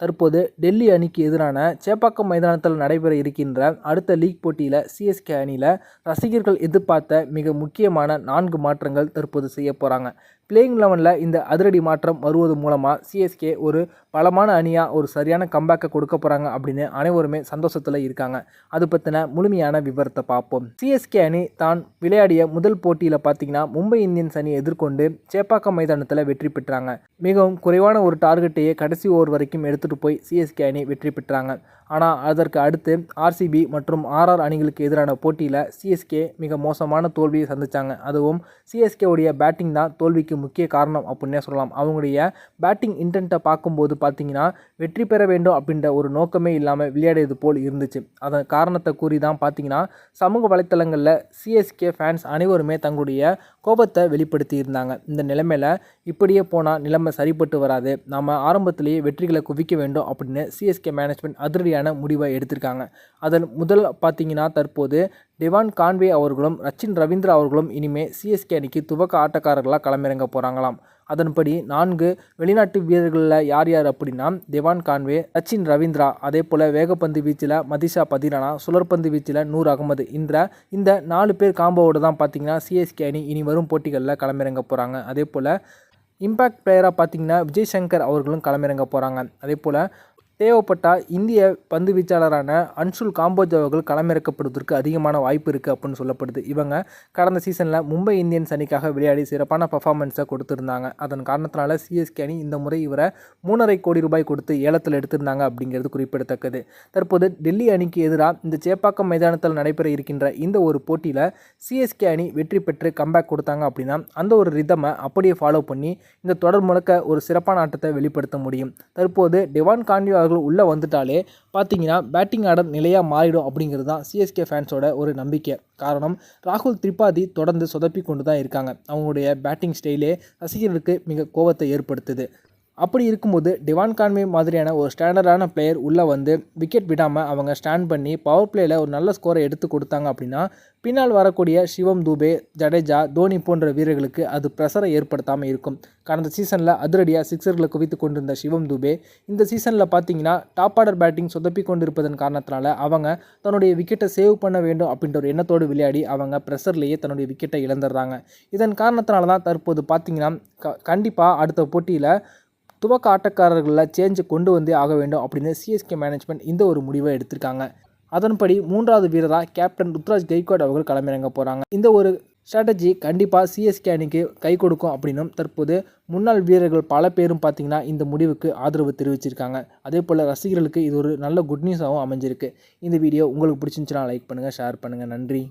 தற்போது டெல்லி அணிக்கு எதிரான சேப்பாக்கம் மைதானத்தில் நடைபெற இருக்கின்ற அடுத்த லீக் போட்டியில் சிஎஸ்கே அணியில் ரசிகர்கள் எதிர்பார்த்த மிக முக்கியமான நான்கு மாற்றங்கள் தற்போது செய்ய போகிறாங்க பிளேயிங் லெவனில் இந்த அதிரடி மாற்றம் வருவது மூலமாக சிஎஸ்கே ஒரு பலமான அணியாக ஒரு சரியான கம்பேக்கை கொடுக்க போகிறாங்க அப்படின்னு அனைவருமே சந்தோஷத்தில் இருக்காங்க. அது பற்றின முழுமையான விவரத்தை பார்ப்போம். சிஎஸ்கே அணி தான் விளையாடிய முதல் போட்டியில் பார்த்தீங்கன்னா மும்பை இந்தியன்ஸ் அணியை எதிர்கொண்டு சேப்பாக்கம் மைதானத்தில் வெற்றி பெற்றாங்க. மிகவும் குறைவான ஒரு டார்கெட்டையே கடைசி ஓவர் வரைக்கும் எடுத்து எடுத்துகிட்டு போய் சிஎஸ்கே அணி வெற்றி பெற்றாங்க. ஆனால் அதற்கு அடுத்து ஆர்சிபி மற்றும் ஆர்ஆர் அணிகளுக்கு எதிரான போட்டியில் சிஎஸ்கே மிக மோசமான தோல்வியை சந்தித்தாங்க அதுவும் சிஎஸ்கே உடைய பேட்டிங் தான் தோல்விக்கு முக்கிய காரணம் அப்படின்னே சொல்லலாம். அவங்களுடைய பேட்டிங் இன்டென்ட்டை பார்க்கும்போது பார்த்தீங்கன்னா வெற்றி பெற வேண்டும் அப்படின்ற ஒரு நோக்கமே இல்லாமல் விளையாடியது போல் இருந்துச்சு. அதன் காரணத்தை கூறி தான் பார்த்தீங்கன்னா சமூக வலைத்தளங்களில் சிஎஸ்கே ஃபேன்ஸ் அனைவருமே தங்களுடைய கோபத்தை வெளிப்படுத்தி இருந்தாங்க. இந்த நிலைமையில் இப்படியே போனால் நிலைமை சரிப்பட்டு வராது. நம்ம ஆரம்பத்திலேயே வெற்றிகளை குவிக்க வேண்டும் அப்படின்னு சிஎஸ்கே மேனேஜ்மெண்ட் அதிரடியான முடிவை எடுத்திருக்காங்க. அதில் முதல் பார்த்தீங்கன்னா தற்போது டிவான் கான்வே அவர்களும் ரச்சின் ரவீந்திரா அவர்களும் இனிமேல் சிஎஸ்கே அணிக்கு துவக்க ஆட்டக்காரர்களாக களமிறங்க போகிறாங்களாம் அதன்படி நான்கு வெளிநாட்டு வீரர்களில் யார் யார் அப்படின்னா திவான் கான்வே ரச்சின் ரவீந்திரா அதே போல் வேகப்பந்து வீச்சில் மதிஷா பதிரானா சுழற்பந்து வீச்சில் நூர் அகமது என்ற இந்த நாலு பேர் காம்போவோடு தான் பார்த்தீங்கன்னா சிஎஸ்கே அணி இனி வரும் போட்டிகளில் களமிறங்க போகிறாங்க அதே போல் இம்பேக்ட் பிளேயராக பார்த்தீங்கன்னா விஜய் சங்கர் அவர்களும் களமிறங்க போகிறாங்க அதே போல் தேவைப்பட்டால் இந்திய பந்து வீச்சாளரான அன்சுல் காம்போஜ் அவர்கள் களமிறக்கப்படுவதற்கு அதிகமான வாய்ப்பு இருக்குது அப்படின்னு சொல்லப்படுது. இவங்க கடந்த சீசனில் மும்பை இந்தியன்ஸ் அணிக்காக விளையாடி சிறப்பான பர்ஃபார்மன்ஸை கொடுத்துருந்தாங்க. அதன் காரணத்தினால சிஎஸ்கே அணி இந்த முறை இவரை மூணரை கோடி ரூபாய் கொடுத்து ஏலத்தில் எடுத்திருந்தாங்க அப்படிங்கிறது குறிப்பிடத்தக்கது. தற்போது டெல்லி அணிக்கு எதிராக இந்த சேப்பாக்கம் மைதானத்தில் நடைபெற இருக்கின்ற இந்த ஒரு போட்டியில் சிஎஸ்கே அணி வெற்றி பெற்று கம்பேக் கொடுத்தாங்க அப்படின்னா அந்த ஒரு ரிதமை அப்படியே ஃபாலோ பண்ணி இந்த தொடர் முழுக்க ஒரு சிறப்பான ஆட்டத்தை வெளிப்படுத்த முடியும். தற்போது டிவான் கான்வி வீரர்கள் உள்ளே வந்துட்டாலே பார்த்தீங்கன்னா பேட்டிங் ஆர்டர் நிலையாக மாறிடும் அப்படிங்கிறது தான் சிஎஸ்கே ஃபேன்ஸோட ஒரு நம்பிக்கை. காரணம் ராகுல் திரிபாதி தொடர்ந்து சொதப்பி கொண்டு தான் இருக்காங்க. அவங்களுடைய பேட்டிங் ஸ்டைலே ரசிகர்களுக்கு மிக கோபத்தை ஏற்படுத்துது. அப்படி இருக்கும்போது டிவான் கான்வே மாதிரியான ஒரு ஸ்டாண்டர்டான பிளேயர் உள்ளே வந்து விக்கெட் விடாமல் அவங்க ஸ்டாண்ட் பண்ணி பவர் பிளேயில் ஒரு நல்ல ஸ்கோரை எடுத்து கொடுத்தாங்க அப்படின்னா பின்னால் வரக்கூடிய சிவம் தூபே ஜடேஜா தோனி போன்ற வீரர்களுக்கு அது ப்ரெஷரை ஏற்படுத்தாமல் இருக்கும். கடந்த சீசனில் அதிரடியாக சிக்ஸர்களை குவித்து கொண்டிருந்த சிவம் தூபே இந்த சீசனில் பார்த்தீங்கன்னா டாப் ஆர்டர் பேட்டிங் சொதப்பி கொண்டிருப்பதன் காரணத்தினால அவங்க தன்னுடைய விக்கெட்டை சேவ் பண்ண வேண்டும் அப்படின்ற ஒரு எண்ணத்தோடு விளையாடி அவங்க ப்ரெஷர்லேயே தன்னுடைய விக்கெட்டை இழந்துடுறாங்க. இதன் காரணத்தினால தான் தற்போது பார்த்தீங்கன்னா க கண்டிப்பாக அடுத்த போட்டியில் துவக்க ஆட்டக்காரர்களில் சேஞ்சு கொண்டு வந்தே ஆக வேண்டும் அப்படின்னு சிஎஸ்கே மேனேஜ்மெண்ட் இந்த ஒரு முடிவை எடுத்திருக்காங்க. அதன்படி மூன்றாவது வீரராக கேப்டன் ருத்ராஜ் கெய்கோட் அவர்கள் களமிறங்க போகிறாங்க இந்த ஒரு ஸ்ட்ராட்டஜி கண்டிப்பாக சிஎஸ்கே அணிக்கு கை கொடுக்கும் அப்படின்னும் தற்போது முன்னாள் வீரர்கள் பல பேரும் பார்த்திங்கன்னா இந்த முடிவுக்கு ஆதரவு தெரிவிச்சிருக்காங்க. அதே போல் ரசிகர்களுக்கு இது ஒரு நல்ல குட் நியூஸாகவும் அமைஞ்சிருக்கு. இந்த வீடியோ உங்களுக்கு பிடிச்சிருந்துச்சுன்னா லைக் பண்ணுங்கள் ஷேர் பண்ணுங்கள் நன்றி.